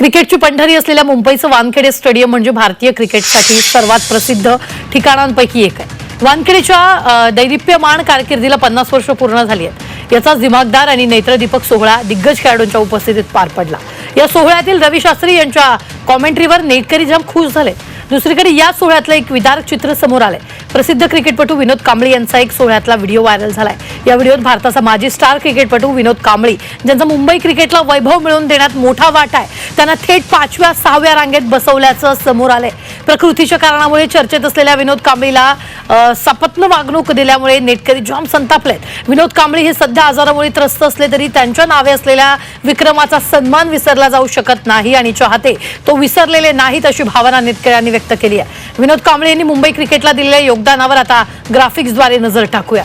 क्रिकेटची पंढरी असलेल्या मुंबईचं वानखेडे स्टेडियम म्हणजे भारतीय क्रिकेटसाठी सर्वात प्रसिद्ध ठिकाणांपैकी एक आहे. वानखेडेच्या दैदिप्यमान कारकिर्दीला पन्नास वर्ष पूर्ण झाली आहेत. याचा दिमागदार आणि नेत्रदीपक सोहळा दिग्गज खेळाडूंच्या उपस्थितीत पार पडला. या सोहळ्यातील रवी शास्त्री यांच्या कॉमेंट्रीवर नेटकरी जाम खुश झाले. दुसरीकडे या सोहळ्यातलं एक विदारक चित्र समोर आलंय. प्रसिद्ध क्रिकेटपटू विनोद कांबळी यांचा एक सोहळ्यातला व्हिडिओ व्हायरल झालाय. या व्हिडिओत भारताचा माजी स्टार क्रिकेटपटू विनोद कांबळी ज्यांचा मुंबई क्रिकेटला वैभव मिळवून देण्यात मोठा वाटा आहे त्यांना थेट पाचव्या सहाव्या रांगेत बसवल्याचं समोर आलंय. प्रकृतीच्या कारणामुळे चर्चेत असलेल्या विनोद कांबळीला सपत्न वागणूक दिल्यामुळे नेटकरी जाम संतापलेत. विनोद कांबळी हे सध्या आजारामुळे त्रस्त असले तरी त्यांच्या नावे असलेल्या विक्रमाचा सन्मान विसरला जाऊ शकत नाही आणि चाहते तो विसरलेले नाहीत अशी भावना नेटकऱ्यांनी व्यक्त केली आहे. विनोद कांबळे यांनी मुंबई क्रिकेटला दिलेल्या योगदानावर आता ग्राफिक्सद्वारे नजर टाकूया.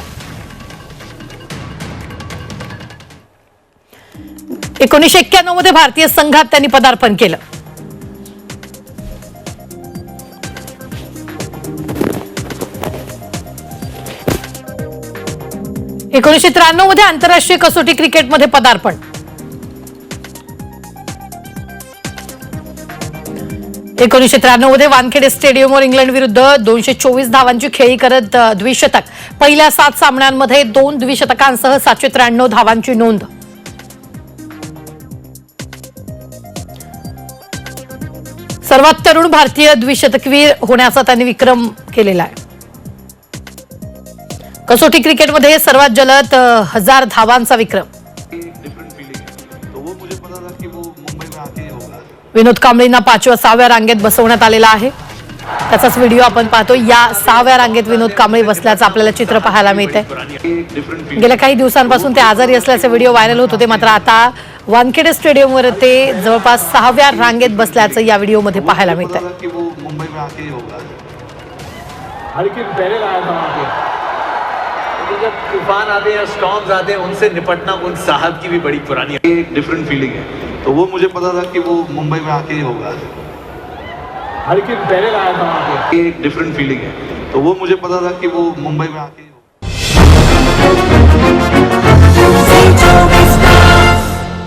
एकोणीसशे एक्क्याण्णवमध्ये भारतीय संघात त्यांनी पदार्पण केलं. एकोणीसशे त्र्याण्णवमध्ये आंतरराष्ट्रीय कसोटी क्रिकेटमध्ये पदार्पण. एकोणीसशे त्र्याण्णवमध्ये वानखेडे स्टेडियमवर इंग्लंड विरुद्ध दोनशे चोवीस धावांची खेळी करत द्विशतक. पहिल्या सात सामन्यांमध्ये दोन द्विशतकांसह सातशे त्र्याण्णव धावांची नोंद. सर्वात तरुण भारतीय द्विशतकवीर होण्याचा त्यांनी विक्रम केलेला आहे. कसोटी क्रिकेटमध्ये सर्वात जलद हजार धावांचा विक्रम. विनोद कांबळींना पाचव्या सहाव्या रांगेत बसवण्यात आलेला आहे. त्याचाच व्हिडिओ आपण पाहतो. या सहाव्या रांगेत विनोद कांबळी बसल्याचं आपल्याला चित्र पाहायला मिळतंय. फीलिंग गेल्या काही दिवसांपासून ते आजारी असल्याचे व्हिडिओ व्हायरल होत होते. मात्र आता वानखेडे स्टेडियमवर ते जवळपास सहाव्या रांगेत बसल्याचं या व्हिडिओमध्ये पाहायला मुझे मिळतंय. पता था कि वो मुंबई में आके होगा हल्की पहले लाया था वहाँ पे। क्योंकि जब तूफान आते हैं स्टॉर्म्स आते हैं उनसे निपटना उन साहब की भी बड़ी पुरानी डिफरेंट फीलिंग है। तो वो मुझे पता था कि वो मुंबई में आके ही होगा। हल्की पहले लाया था वहाँ पे। डिफरेंट फीलिंग है। तो वो मुझे पता था कि वो मुंबई में आके